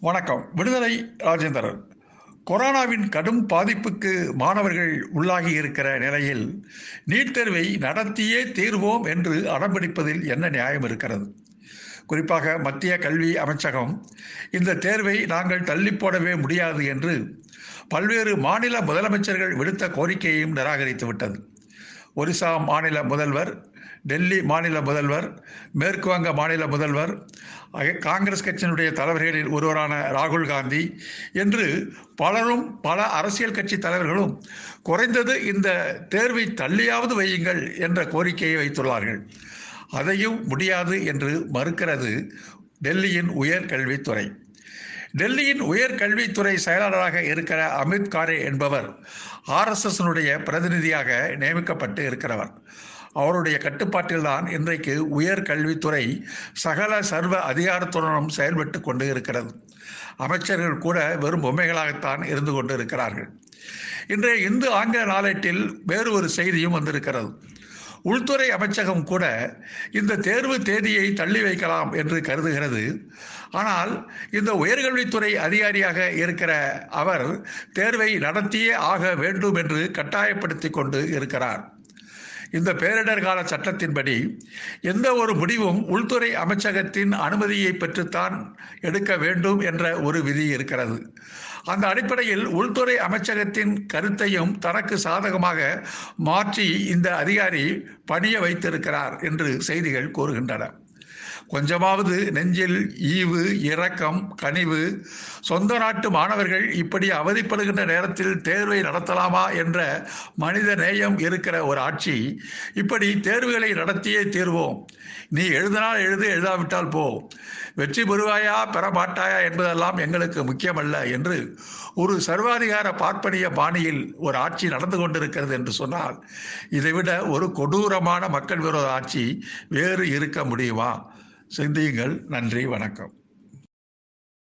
வணக்கம். விடுதலை ராஜேந்திரன். கொரோனாவின் கடும் பாதிப்புக்கு மாணவர்கள் உள்ளாகி இருக்கிற நிலையில் நீட் தேர்வை நடத்தியே தீர்வோம் என்று அடம்பிடிப்பதில் என்ன நியாயம் இருக்கிறது? குறிப்பாக மத்திய கல்வி அமைச்சகம் இந்த தேர்வை நாங்கள் தள்ளி போடவே முடியாது என்று பல்வேறு மாநில முதலமைச்சர்கள் விடுத்த கோரிக்கையையும் நிராகரித்து விட்டது. ஒரிசா மாநில முதல்வர் டெல்லி மாநில முதல்வர் மேற்கு வங்க மாநில முதல்வர் காங்கிரஸ் கட்சியினுடைய தலைவர்களில் ஒருவரான ராகுல் காந்தி என்று பலரும் பல அரசியல் கட்சி தலைவர்களும் குறைந்தது இந்த தேர்வை தள்ளியாவது வையுங்கள் என்ற கோரிக்கையை வைத்துள்ளார்கள். அதையும் முடியாது என்று மறுக்கிறது டெல்லியின் உயர்கல்வித்துறை. டெல்லியின் உயர்கல்வித்துறை செயலாளராக இருக்கிற அமித் காரே என்பவர் ஆர்எஸ்எஸ்னுடைய பிரதிநிதியாக நியமிக்கப்பட்டு இருக்கிறவர். அவருடைய கட்டுப்பாட்டில்தான் இன்றைக்கு உயர்கல்வித்துறை சகல சர்வ அதிகாரத்துடனும் செயல்பட்டு கொண்டு இருக்கிறது அமைச்சர்கள் கூட வெறும் பொம்மைகளாகத்தான் இருந்து கொண்டு இருக்கிறார்கள் இன்றைய இந்து ஆங்கில நாளேட்டில் வேறு ஒரு செய்தியும் வந்திருக்கிறது. உள்துறை அமைச்சகம் கூட இந்த தேர்வு தேதியை தள்ளி வைக்கலாம் என்று கருதுகிறது. ஆனால் இந்த உயர்கல்வித்துறை அதிகாரியாக இருக்கிற அவர் தேர்வை நடத்தியே ஆக வேண்டும் என்று கட்டாயப்படுத்தி கொண்டு இருக்கிறார். இந்த பேரிடர் கால சட்டத்தின்படி எந்த ஒரு முடிவும் உள்துறை அமைச்சகத்தின் அனுமதியை பெற்றுத்தான் எடுக்க வேண்டும் என்ற ஒரு விதி இருக்கிறது. அந்த அடிப்படையில் உள்துறை அமைச்சகத்தின் கருத்தையும் தனக்கு சாதகமாக மாற்றி இந்த அதிகாரி பணிய வைத்திருக்கிறார் என்று செய்திகள் கூறுகின்றன. கொஞ்சமாவது நெஞ்சில் ஈவு இரக்கம் கனிவு. சொந்த நாட்டு மாணவர்கள் இப்படி அவதிப்படுகின்ற நேரத்தில் தேர்வை நடத்தலாமா என்ற மனித நேயம் இருக்கிற ஒரு ஆட்சி. இப்படி தேர்வுகளை நடத்தியே தீர்வோம். நீ எழுதினால் எழுது எழுதாவிட்டால் போ. வெற்றி பெறுவாயா பெற மாட்டாயா என்பதெல்லாம் எங்களுக்கு முக்கியமல்ல என்று ஒரு சர்வாதிகார பார்ப்பனிய பாணியில் ஒரு ஆட்சி நடந்து கொண்டிருக்கிறது என்று சொன்னால் இதைவிட ஒரு கொடூரமான மக்கள் விரோத ஆட்சி வேறு இருக்க முடியுமா? சிந்தியுங்கள். நன்றி வணக்கம்.